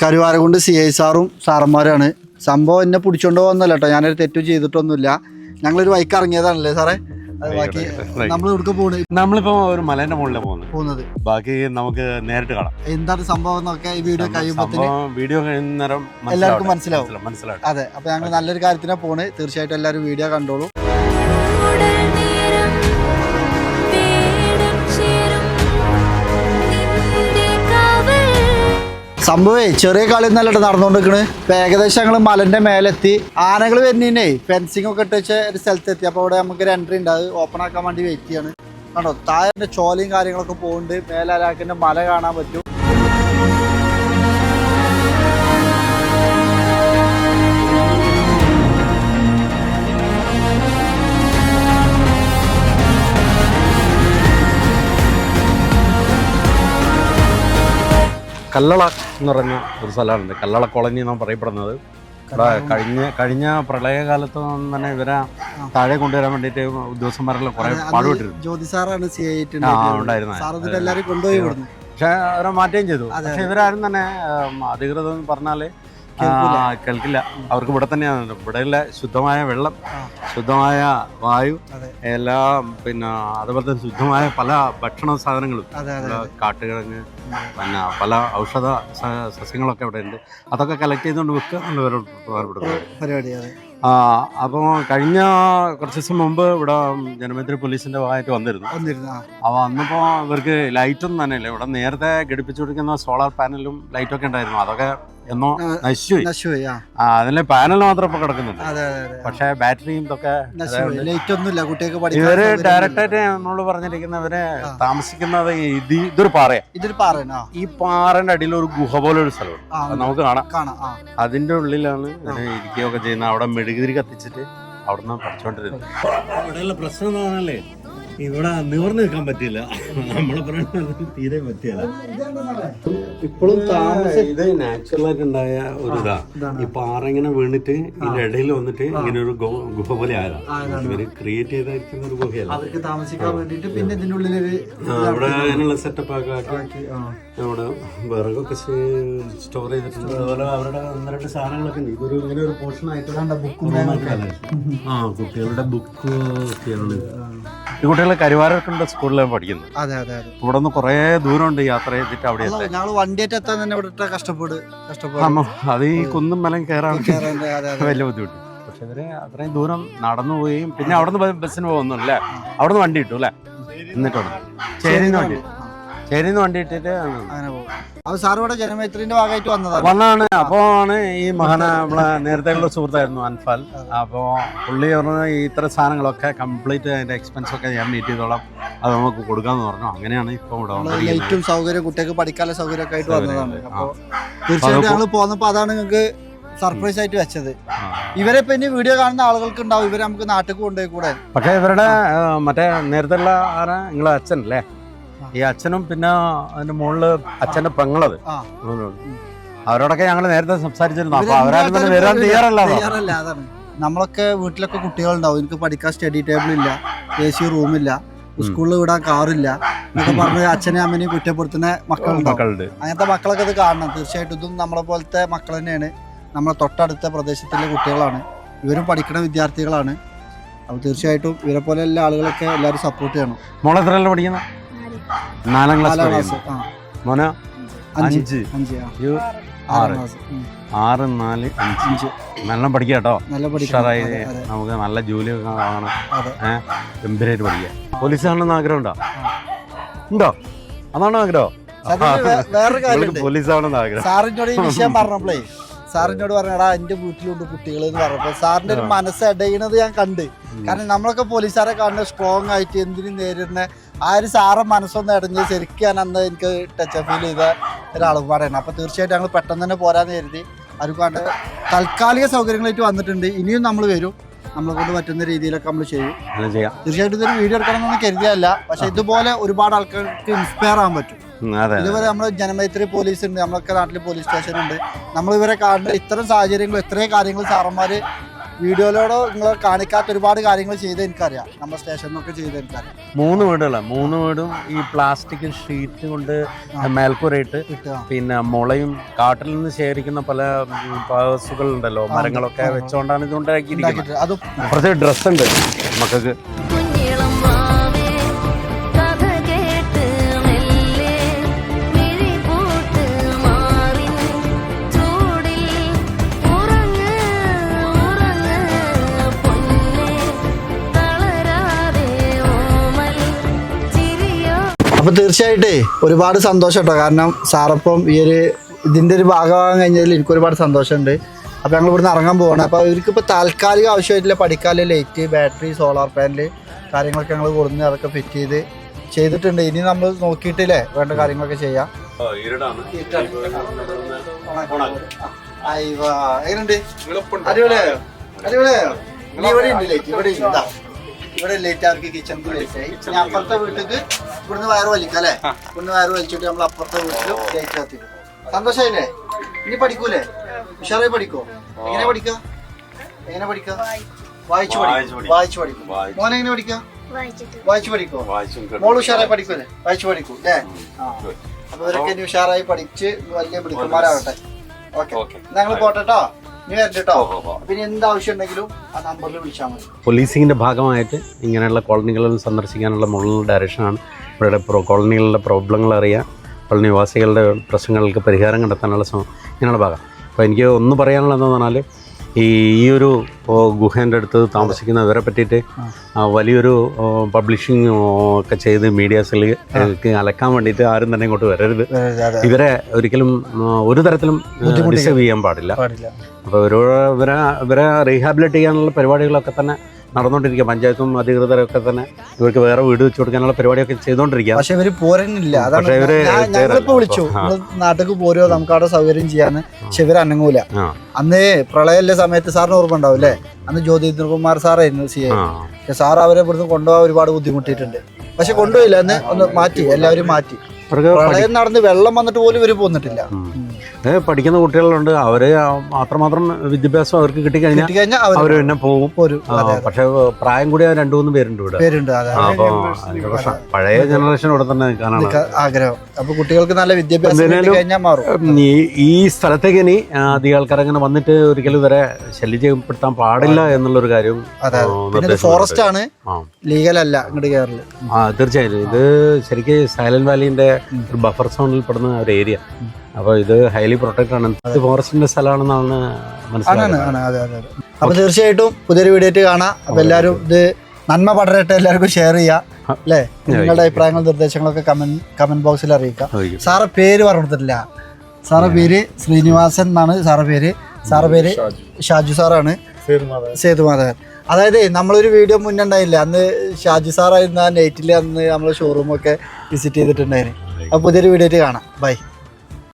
Karuvarakundu C I സാറും സാറന്മാരാണ്. സംഭവം എന്നെ പിടിച്ചോണ്ട് പോകുന്നല്ല കേട്ടോ ഞാനൊരു തെറ്റു ചെയ്തിട്ടൊന്നുമില്ല. ഞങ്ങളൊരു വൈക്ക് ഇറങ്ങിയതാണല്ലേ സാറേ? ബാക്കി നമ്മൾ ഇവിടേക്ക് പോണ്. നമ്മളിപ്പോ ഒരു മലേന്റെ മുകളിലാണ് പോകുന്നത് പോകുന്നത്. ബാക്കി നമുക്ക് നേരിട്ട് കാണാം. എന്താണ് സംഭവം എന്നൊക്കെ ഈ വീഡിയോ കഴിയുമ്പോൾ വീഡിയോ കഴിയുന്നേരം എല്ലാവർക്കും മനസ്സിലാവും. മനസ്സിലാവും അതെ അപ്പൊ ഞങ്ങൾ നല്ലൊരു കാര്യത്തിനാ പോണ്. തീർച്ചയായിട്ടും എല്ലാവരും വീഡിയോ കണ്ടോളൂ. സംഭവേ ചെറിയ കളി ഒന്നല്ല നടന്നുകൊണ്ടിരിക്കണ് ഇപ്പൊ ഏകദേശം ഞങ്ങൾ മലന്റെ മേലെത്തി. ആനകൾ വരുന്നേ ഫെൻസിംഗ് ഒക്കെ ഇട്ട് വെച്ച ഒരു സ്ഥലത്തെത്തി. അപ്പൊ അവിടെ നമുക്ക് ഒരു എൻട്രി ഉണ്ട്. അത് ഓപ്പൺ ആക്കാൻ വേണ്ടി വെയിറ്റ് ചെയ്യാണ്. കണ്ടോ? താഴെ ചോലയും കാര്യങ്ങളൊക്കെ പോകുന്നുണ്ട് മേലാലാക്കിന്റെ മല കാണാൻ പറ്റും. കല്ലള. എന്ന് പറഞ്ഞ ഒരു സ്ഥലമുണ്ട് കല്ലള കോളനി എന്നാണ് പറയപ്പെടുന്നത്. ഇവിടെ കഴിഞ്ഞ കഴിഞ്ഞ പ്രളയകാലത്ത് തന്നെ ഇവരെ താഴെ കൊണ്ടുവരാൻ വേണ്ടിയിട്ട് ഉദ്യോഗസ്ഥന്മാരെല്ലാം കുറെ പാടുപെട്ടിരുന്നു. ജ്യോതി സാറാണ് സി ആ ഉണ്ടായിരുന്നു സാർ എല്ലാവരും കൊണ്ടുപോയി പക്ഷെ അവരെ മാറ്റുകയും ചെയ്തു. പക്ഷെ ഇവരാരും തന്നെ അധികൃതർ പറഞ്ഞാൽ. കേൾക്കില്ല. അവർക്ക് ഇവിടെ തന്നെയാണ്. ഇവിടെയുള്ള ശുദ്ധമായ വെള്ളം ശുദ്ധമായ വായു എല്ലാ പിന്നെ അതുപോലെ തന്നെ ശുദ്ധമായ പല ഭക്ഷണ സാധനങ്ങളും. കാട്ടുകിഴങ്ങ് പിന്നെ പല ഔഷധ സസ്യങ്ങളൊക്കെ ഇവിടെ ഉണ്ട്. അതൊക്കെ കളക്ട് ചെയ്തുകൊണ്ട് വെക്കുക പരിപാടി ആ അപ്പോൾ കഴിഞ്ഞ കുറച്ച് ദിവസം മുമ്പ് ഇവിടെ ജനമേന്ദ്രി പോലീസിന്റെ ഭാഗമായിട്ട് വന്നിരുന്നു. വന്നിരുന്നു വന്നപ്പോ അപ്പോൾ അന്നിപ്പോൾ ഇവർക്ക് ലൈറ്റൊന്നും തന്നെ ഇല്ല. ഇവിടെ നേരത്തെ ഘടിപ്പിച്ചു കൊടുക്കുന്ന സോളാർ പാനലും ലൈറ്റൊക്കെ ഉണ്ടായിരുന്നു. അതൊക്കെ എന്നോ? നശിച്ചുപോയി. നശിച്ചുപോയി ആ. അതിലെ പാനൽ മാത്രം ഇപ്പൊ കിടക്കുന്നുണ്ട്. പക്ഷെ അതെ അതെ പക്ഷേ ബാറ്ററിയും ഇതൊക്കെ നശുപോയി ലൈറ്റ് ഒന്നുമില്ല കുട്ടികൾക്ക് പഠിക്കാൻ ഇവർ സൗകര്യമില്ല. ഡയറക്റ്റ് ആയിട്ട് നമ്മളോട് പറഞ്ഞിരിക്കുന്നവര്. താമസിക്കുന്നത് ഇത് ഇതൊരു പാറയാ. ഇതൊരു പാറ ഈ പാറന്റെ അടിയിൽ ഒരു ഗുഹ പോലെ ഒരു സ്ഥലമുണ്ട് നമുക്ക് കാണാം. കാണാം അതിന്റെ ഉള്ളിലാണ് ഇരിക്കുകയൊക്കെ ചെയ്യുന്നത്. അവിടെ മെഴുകുതിരി കത്തിച്ചിട്ട് അവിടെ നിന്ന് പഠിച്ചോണ്ടിരുന്നത് അവിടെയുള്ള പ്രശ്നം എന്ന് പറഞ്ഞാലേ ഇവിടെ നിവർന്നു നിൽക്കാൻ പറ്റില്ല നമ്മളെ പറയുന്നത് തീരെ പറ്റില്ല ഇപ്പോഴും താമസം ഇത് നാച്ചുറൽ ആയിട്ട് ഉണ്ടായ ഒരു ഇതാ. ഈ പാറ ഇങ്ങനെ വീണിട്ട് ഇതിന്റെ ഇടയിൽ വന്നിട്ട് ഇങ്ങനെ ഒരു ഗുഹ പോലെ ആയതാ. ഇവർ ക്രിയേറ്റ് ചെയ്തായിരിക്കുന്ന ഒരു ഗുഹയല്ല. അവർക്ക് താമസിക്കാൻ വേണ്ടിട്ട് പിന്നെ ഇതിന്റെ അവിടെ അതിനുള്ള സെറ്റപ്പ് ഒക്കെ ആക്കി. അവിടെ വിറകൊക്കെ സ്റ്റോർ ചെയ്തിട്ടുണ്ട്. അതുപോലെ അവരുടെ ഒന്ന് രണ്ട് സാധനങ്ങളൊക്കെ ഉണ്ട്. ഇതൊരു ഇങ്ങനെ ഒരു പോർഷൻ ആയിട്ട് ബുക്ക് ബുക്കും ആ കുട്ടികളുടെ ബുക്ക് ഒക്കെയാണ്. ഈ കുട്ടികളെ കരുവാരക്കുണ്ട് സ്കൂളിലാണ് പഠിക്കുന്നത്. അതെ അതെ അതെ. ഇവിടെ നിന്ന് കുറേ ദൂരമുണ്ട് യാത്ര ചെയ്തിട്ട് അവിടെ എത്താൻ. വണ്ടിയായിട്ട് എത്താൻ തന്നെ ഇവിടെ കഷ്ടപ്പാട് കഷ്ടപ്പാട്. അത് ഈ കുന്നും മലം കയറാൻ അതെ അതെ. വലിയ ബുദ്ധിമുട്ട്. പക്ഷെ ഇവർ അത്രയും ദൂരം നടന്നു പോവുകയും പിന്നെ അവിടെ നിന്ന് ബസ്സിന് പോകുന്നു അല്ലേ അവിടെ നിന്ന് വണ്ടി കിട്ടും അല്ലേ? എന്നിട്ടുണ്ട് ചേരിന്ന് വണ്ടി. ചേരിന്ന് വണ്ടി ഇട്ടിട്ട് അങ്ങനെ പോകും. അപ്പൊ സാർ ഇവിടെ ജനമൈത്രിന്റെ ഭാഗമായിട്ട് വന്നതാണ്. വന്നാണ്. ആണ് ഈ മഹാന നമ്മളെ നേരത്തെയുള്ള സുഹൃത്തായിരുന്നു അൻഫാൽ. അപ്പോ പുള്ളി പറഞ്ഞ ഈ ഇത്ര സാധനങ്ങളൊക്കെ കംപ്ലീറ്റ് അതിന്റെ എക്സ്പെൻസ് ഒക്കെ ഞാൻ മീറ്റ് ചെയ്തോളാം. അത് നമുക്ക് കൊടുക്കാന്ന് പറഞ്ഞു. അങ്ങനെയാണ് ഇപ്പൊ ഇവിടെ ലൈറ്റും സൗകര്യം കുട്ടികൾക്ക് പഠിക്കാനുള്ള സൗകര്യം. ഒക്കെ ആയിട്ട് വന്നതാണ് തീർച്ചയായിട്ടും ഞങ്ങൾ പോന്നപ്പോ അതാണ് നിങ്ങൾക്ക് സർപ്രൈസ് ആയിട്ട് വെച്ചത്. ഇവരെ ഇപ്പൊ ഇനി വീഡിയോ കാണുന്ന ആളുകൾക്ക് ഉണ്ടാവും. ഇവരെ നമുക്ക് നാട്ടിൽ കൊണ്ടുപോയി കൂടെ. പക്ഷെ ഇവരുടെ മറ്റേ നേരത്തെ ഉള്ള ആരാ? നിങ്ങളെ അച്ഛൻ അല്ലേ. ഈ അച്ഛനും പിന്നെ അതിന്റെ മുകളിൽ അച്ഛന്റെ പെങ്ങളത്. അവരോടൊക്കെ ഞങ്ങൾ നേരത്തെ സംസാരിച്ചിരുന്നു. അപ്പൊ അവരാരും തന്നെ വരാൻ തയ്യാറല്ലോ നമ്മളൊക്കെ വീട്ടിലൊക്കെ കുട്ടികളുണ്ടാവും. എനിക്ക് പഠിക്കാൻ സ്റ്റഡി ടേബിൾ ഇല്ല എ സി റൂമില്ല സ്കൂളിൽ വിടാൻ കാറില്ല എന്നൊക്കെ പറഞ്ഞ് അച്ഛനെയും അമ്മനെയും കുറ്റപ്പെടുത്തുന്ന മക്കളുണ്ട്. അങ്ങനത്തെ മക്കളൊക്കെ ഇത് കാണണം. തീർച്ചയായിട്ടും ഇതും നമ്മളെ പോലത്തെ മക്കൾ തന്നെയാണ്. നമ്മളെ തൊട്ടടുത്ത പ്രദേശത്തിലെ കുട്ടികളാണ്. ഇവരും പഠിക്കുന്ന വിദ്യാർത്ഥികളാണ്. അപ്പോൾ തീർച്ചയായിട്ടും ഇവരെ പോലെ എല്ലാ ആളുകളൊക്കെ എല്ലാവരും സപ്പോർട്ട് ചെയ്യണം. മോളെ എത്രയല്ല പഠിക്കുന്ന? നാലാം ക്ലാസ് മോന അഞ്ച്. ആറാം. നാല് അഞ്ച്. നല്ല പഠിക്കുക കേട്ടോ. ഉഷാറായി നമുക്ക് നല്ല ജോലി വാങ്ങണം ഏഹ് ഗംഭീരമായിട്ട് പഠിക്കുക പോലീസ് ആണെന്ന് ആഗ്രഹം ഉണ്ടോ ഉണ്ടോ? അതാണോ ആഗ്രഹം? വേറൊരു ആവണമെന്ന് ആഗ്രഹം. സാറിനോട് ഈ വിഷയം പറഞ്ഞപ്പോഴേ സാറിനോട് പറഞ്ഞടാ എന്റെ വീട്ടിലുണ്ട് കുട്ടികൾ എന്ന് പറഞ്ഞപ്പോ സാറിന്റെ ഒരു മനസ്സ് ഇടയണത് ഞാൻ കണ്ട്. കാരണം നമ്മളൊക്കെ പോലീസുകാരെ കാണുന്ന സ്ട്രോങ് ആയിട്ട് എന്തിനും നേരിടുന്ന? ആ ഒരു സാറെ മനസ്സൊന്ന് ഇടഞ്ഞ് ശരിക്കും ഞാൻ അന്ന് എനിക്ക് ടച്ച് ഫീൽ ചെയ്ത ഒരാളും പാടാണ് അപ്പൊ തീർച്ചയായിട്ടും ഞങ്ങൾ പെട്ടെന്ന് തന്നെ പോരാന്ന് കരുതി. അതുകൊണ്ട് താൽക്കാലിക സൗകര്യങ്ങളായിട്ട് വന്നിട്ടുണ്ട്. ഇനിയും നമ്മൾ വരും. നമ്മളെ കൊണ്ട് പറ്റുന്ന രീതിയിലൊക്കെ നമ്മൾ ചെയ്യും. തീർച്ചയായിട്ടും ഇതൊരു വീഡിയോ എടുക്കണം എന്നൊന്നും കരുതിയല്ല. പക്ഷെ ഇതുപോലെ ഒരുപാട് ആൾക്കാർക്ക് ഇൻസ്പയർ ആവാൻ പറ്റും. ഇതുപോലെ നമ്മൾ ജനമൈത്രി പോലീസ് ഉണ്ട് നമ്മളൊക്കെ നാട്ടിൽ പോലീസ് സ്റ്റേഷൻ ഉണ്ട് നമ്മൾ ഇവരെ കാണുന്ന ഇത്തരം സാഹചര്യങ്ങൾ ഇത്രയും കാര്യങ്ങൾ സാറന്മാർ വീഡിയോയിലൂടെ നിങ്ങൾ കാണിക്കാത്ത ഒരുപാട് കാര്യങ്ങൾ ചെയ്ത് എനിക്കറിയാം. നമ്മുടെ സ്റ്റേഷനിലൊക്കെ ചെയ്ത് എനിക്കറിയാം. മൂന്ന് വീടുകളാണ് മൂന്ന് വീടും ഈ പ്ലാസ്റ്റിക് ഷീറ്റ് കൊണ്ട് മേൽക്കൂരയിട്ട് പിന്നെ മുളയും കാട്ടിൽ നിന്ന് ശേഖരിക്കുന്ന പല ഉണ്ടല്ലോ മരങ്ങളൊക്കെ. വെച്ചുകൊണ്ടാണ് ഇത് ഉണ്ടാക്കിയിരിക്കുന്നത്. അത് കുറച്ച് ഡ്രസ് ഉണ്ട്. മക്കൾക്ക് അപ്പോൾ തീർച്ചയായിട്ടേ ഒരുപാട് സന്തോഷം കേട്ടോ കാരണം സാറപ്പം ഈ ഒരു ഇതിന്റെ ഒരു ഭാഗമാകാൻ കഴിഞ്ഞതിൽ എനിക്ക് ഒരുപാട് സന്തോഷമുണ്ട്. അപ്പോൾ ഞങ്ങൾ ഇവിടുന്ന് ഇറങ്ങാൻ പോവാണ്. അപ്പോൾ ഇവർക്ക് ഇപ്പൊ താൽക്കാലിക ആവശ്യമായിട്ടുള്ള പഠിക്കാൽ ലൈറ്റ് ബാറ്ററി സോളാർ പാനൽ കാര്യങ്ങളൊക്കെ ഞങ്ങൾ കൊടുന്ന് അതൊക്കെ ഫിറ്റ് ചെയ്ത് ചെയ്തിട്ടുണ്ട്. ഇനി നമ്മൾ നോക്കിയിട്ടില്ലേ വേണ്ട കാര്യങ്ങളൊക്കെ ചെയ്യാം. അയ്യോ എങ്ങനെയുണ്ട്? അടിപൊളിയായോ? അടിപൊളിയായോ? ഇനി ഇവിടെ ഉണ്ട് ലൈറ്റ് ഇവിടെ. ഇവിടെ ലൈറ്റ് ആർക്ക് കിച്ചൺ ലൈറ്റ് ആയി. അപ്പുറത്തെ വീട്ടിലേക്ക് ഇവിടുന്ന് വയറ് വലിക്കാം അല്ലേ? ഇവിടുന്ന് വയറ് വലിച്ചിട്ട് നമ്മൾ അപ്പുറത്തെ വീട്ടിലും ലൈറ്റ് കത്തിക്കും. സന്തോഷമായില്ലേ ഇനി പഠിക്കൂലേ? ഉഷാറായി പഠിക്കോ? എങ്ങനെ പഠിക്ക? എങ്ങനെ പഠിക്ക? വായിച്ചു. പഠിക്കും. വായിച്ചു പഠിക്കും. മോനെ എങ്ങനെ പഠിക്ക? വായിച്ചു പഠിക്കോ? മോൾ ഉഷാറായി പഠിക്കൂലേ? വായിച്ചു പഠിക്കൂ അല്ലേ? അപ്പൊ ഇവരൊക്കെ ഇനി ഉഷാറായി പഠിച്ച് വലിയ പിടിക്കുമാരാകട്ടെ ഓക്കെ. ഞങ്ങൾ പോട്ടെ പിന്നെ ആ നമ്പറിൽ വിളിച്ചാൽ മതി. ഭാഗമായിട്ട് ഇങ്ങനെയുള്ള കോളനികളിൽ സന്ദർശിക്കാനുള്ള മുകളിൽ ഡയറക്ഷനാണ് ഇവരുടെ പ്രോ കോളനികളുടെ പ്രോബ്ലങ്ങൾ അറിയാം. കോളനി നിവാസികളുടെ പ്രശ്നങ്ങൾക്ക് പരിഹാരം കണ്ടെത്താനുള്ള ഇങ്ങനെയുള്ള ഭാഗം. അപ്പോൾ എനിക്ക് ഒന്ന് പറയാനുള്ളതെന്ന് പറഞ്ഞാൽ ഈ ഈ ഒരു ഗുഹേന്റെ അടുത്ത് താമസിക്കുന്നവരെ പറ്റിയിട്ട് വലിയൊരു പബ്ലിഷിംഗ് ഒക്കെ ചെയ്ത് മീഡിയാസിൽ അലക്കാൻ വേണ്ടിയിട്ട് ആരും തന്നെ ഇങ്ങോട്ട് വരരുത്. ഇവരെ ഒരിക്കലും ഒരു തരത്തിലും ഡിസേവ് ഡിസ്റ്റർബ് ചെയ്യാൻ പാടില്ല. അപ്പോൾ ഇവരെ ഇവരെ റീഹാബിലിറ്റ് ചെയ്യാനുള്ള പരിപാടികളൊക്കെ തന്നെ നടന്നുകൊണ്ടിരിക്കുക. പഞ്ചായത്തും അധികൃതരൊക്കെ തന്നെ ഇവർക്ക് വേറെ വീട് വെച്ച് കൊടുക്കാനുള്ള പരിപാടിയൊക്കെ ചെയ്തുകൊണ്ടിരിക്കുക. പക്ഷെ ഇവർ പോരുന്നില്ല അതാണ് ഞങ്ങളിപ്പോ വിളിച്ചു. നാട്ടിൽ നാട്ടിലേക്ക് പോരോ നമുക്ക് അവിടെ സൗകര്യം ചെയ്യാന്ന്. പക്ഷെ ഇവർ അനങ്ങൂല. അന്ന് പ്രളയല്ലേ സമയത്ത് സാറിന് ഓർമ്മ ഉണ്ടാവും അല്ലേ? അന്ന് ജ്യോതിന്ദ്രകുമാർ സാറായിരുന്നു സി ഐ. പക്ഷെ സാർ അവരെ ഇവിടുന്ന് കൊണ്ടുപോകാൻ ഒരുപാട് ബുദ്ധിമുട്ടിയിട്ടുണ്ട്. പക്ഷെ കൊണ്ടുപോയില്ല. അന്ന് ഒന്ന് മാറ്റി. എല്ലാവരും മാറ്റി. പ്രളയം നടന്ന് വെള്ളം വന്നിട്ട് പോലും ഇവർ പോന്നിട്ടില്ല. പഠിക്കുന്ന കുട്ടികളുണ്ട്. അവർ അത്രമാത്രം വിദ്യാഭ്യാസം അവർക്ക് കിട്ടിക്കഴിഞ്ഞാൽ അവർ അവർ പിന്നെ പോകും. പക്ഷെ പ്രായം കൂടി രണ്ടു മൂന്ന് പേരുണ്ട് ഇവിടെ. പഴയ ജനറേഷൻ ഇവിടെ തന്നെ നിൽക്കാനാണ് ആഗ്രഹം. അപ്പോൾ കുട്ടികൾക്ക് നല്ല വിദ്യാഭ്യാസം ഈ ഈ സ്ഥലത്തേക്ക് ഇനി അധിക ആൾക്കാർ അങ്ങനെ വന്നിട്ട് ഒരിക്കലും ഇവരെ ശല്യം ചെയ്യപ്പെടുത്താൻ പാടില്ല. എന്നുള്ളൊരു കാര്യം ഫോറസ്റ്റ് ആണ്. ലീഗലല്ല ഇങ്ങോട്ട് ആ തീർച്ചയായും ഇത് ശരിക്കും സൈലന്റ് വാലിന്റെ ബഫർ സോണിൽ പെടുന്ന ഒരു ഏരിയ അപ്പോൾ ഇത് ഹൈലി പ്രൊട്ടക്ട് ആണ്. അത് ഫോറസ്റ്റിന്റെ സ്ഥലമാണെന്നാണ് മനസ്സിലാക്കുന്നത് അപ്പൊ തീർച്ചയായിട്ടും പുതിയൊരു വീഡിയോ ആയിട്ട് കാണാം. അപ്പൊ എല്ലാവരും ഇത് നന്മ പടരട്ടെ എല്ലാവർക്കും ഷെയർ ചെയ്യാം. അല്ലേ? നിങ്ങളുടെ അഭിപ്രായങ്ങളും നിർദ്ദേശങ്ങളൊക്കെ കമന്റ് കമന്റ് ബോക്സിൽ അറിയിക്കാം. സാറെ പേര് പറഞ്ഞിട്ടില്ല കൊടുത്തിട്ടില്ല സാറെ പേര് ശ്രീനിവാസൻ എന്നാണ് സാറെ പേര്. സാറെ പേര് ഷാജു. സാറാണ്. സേതുമാധവൻ. അതായത് നമ്മളൊരു വീഡിയോ മുന്നേ ഉണ്ടായില്ല. അന്ന് ഷാജു സാറായിരുന്ന ആ നൈറ്റിൽ അന്ന് നമ്മൾ ഷോറൂമൊക്കെ വിസിറ്റ് ചെയ്തിട്ടുണ്ടായിരുന്നു അപ്പോൾ പുതിയൊരു വീഡിയോ ആയിട്ട് കാണാം. ബൈ